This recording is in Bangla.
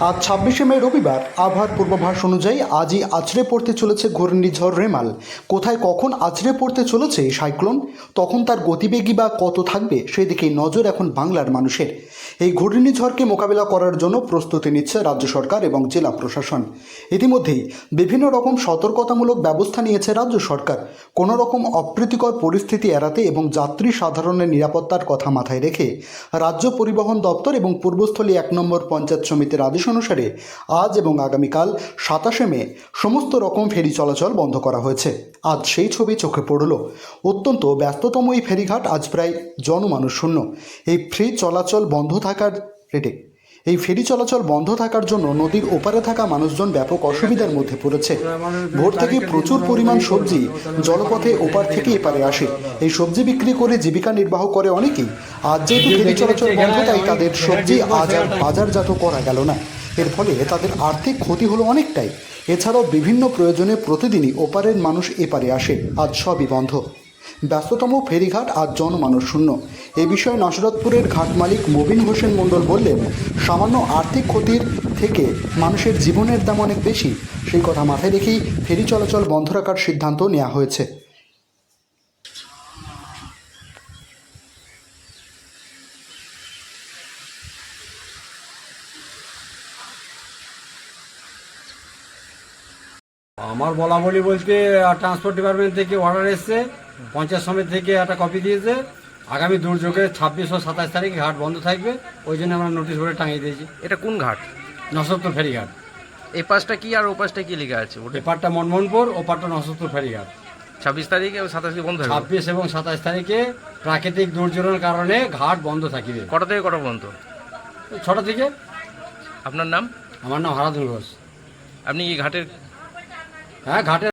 আজ ছাব্বিশে মে, রবিবার। আবহাওয়ার পূর্বাভাস অনুযায়ী আজই আছড়ে পড়তে চলেছে ঘূর্ণিঝড় রেমাল। কোথায় কখন আছড়ে পড়তে চলেছে সাইক্লোন? তখন তার গতিবেগী বা কত থাকবে সেদিকেই নজর এখন বাংলার মানুষের। এই ঘূর্ণিঝড়কে মোকাবিলা করার জন্য প্রস্তুতি নিচ্ছে রাজ্য সরকার এবং জেলা প্রশাসন। ইতিমধ্যেই বিভিন্ন রকম সতর্কতামূলক ব্যবস্থা নিয়েছে রাজ্য সরকার। কোনো রকম অপ্রীতিকর পরিস্থিতি এড়াতে এবং যাত্রী সাধারণের নিরাপত্তার কথা মাথায় রেখে রাজ্য পরিবহন দপ্তর এবং পূর্বস্থলী এক নম্বর পঞ্চায়েত সমিতির আদেশ অনুসারে আজ এবং আগামীকাল সাতাশে মে সমস্ত রকম ফেরি চলাচল বন্ধ করা হয়েছে। আজ সেই ছবি চোখে পড়ল। অত্যন্ত ব্যস্ততম এই ফেরিঘাট আজ প্রায় জনমানুষ শূন্য। এই ফ্রি চলাচল বন্ধ থাকার রেটে এই ফেরি চলাচল বন্ধ থাকার জন্য নদীর ওপারে থাকা মানুষজন ব্যাপক অসুবিধার মধ্যে পড়েছে। ভোর থেকে প্রচুর পরিমাণ সবজি জলপথে ওপার থেকে এপারে আসে। এই সবজি বিক্রি করে জীবিকা নির্বাহ করে অনেকেই। আজ যেহেতু ফেরি চলাচল বন্ধ, তাই তাদের সবজি আজ আর বাজারজাত করা গেল না। এর ফলে তাদের আর্থিক ক্ষতি হলো অনেকটাই। এছাড়াও বিভিন্ন প্রয়োজনে প্রতিদিনই ওপারের মানুষ এপারে আসে। আজ সবই বন্ধ। ব্যস্ততম ফেরিঘাট আজ জনমানুষ শূন্য। এ বিষয়ে নসরতপুরের ঘাট মালিক মবিন হোসেন মণ্ডল বললেন, সামান্য আর্থিক ক্ষতির থেকে মানুষের জীবনের দাম অনেক বেশি। সেই কথা মাথায় রেখেই ফেরি চলাচল বন্ধ রাখার সিদ্ধান্ত নেওয়া হয়েছে। আমার বলা বলি বলতে ট্রান্সপোর্ট ডিপার্টমেন্ট থেকে অর্ডার এসছে। পঞ্চায়েত সমিতি থেকে একটা কপি দিয়েছে। আগামী দুর্যোগে ছাব্বিশ ও সাতাশ তারিখে ঘাট বন্ধ থাকবে ওই জন্য আমরা নোটিশ বোর্ডে টাঙিয়ে দিয়েছি। এটা কোন ঘাট? নসত্তর ফেরিঘাট। এই পাশটা কি আর ও পাশটা কি লেখা আছে ওটা এপারটা মনমোহনপুর ওপারটা নসত্তর ফেরিঘাট। ছাব্বিশ তারিখে ও সাতাশ বন্ধ হবে ছাব্বিশ এবং সাতাশ তারিখে প্রাকৃতিক দুর্যোগের কারণে ঘাট বন্ধ থাকবে। কটা থেকে কটা পর্যন্ত? ছটা থেকে। আপনার নাম? আমার নাম হারাধুল ঘোষ। আপনি এই ঘাটের হ্যাঁ ঘাটের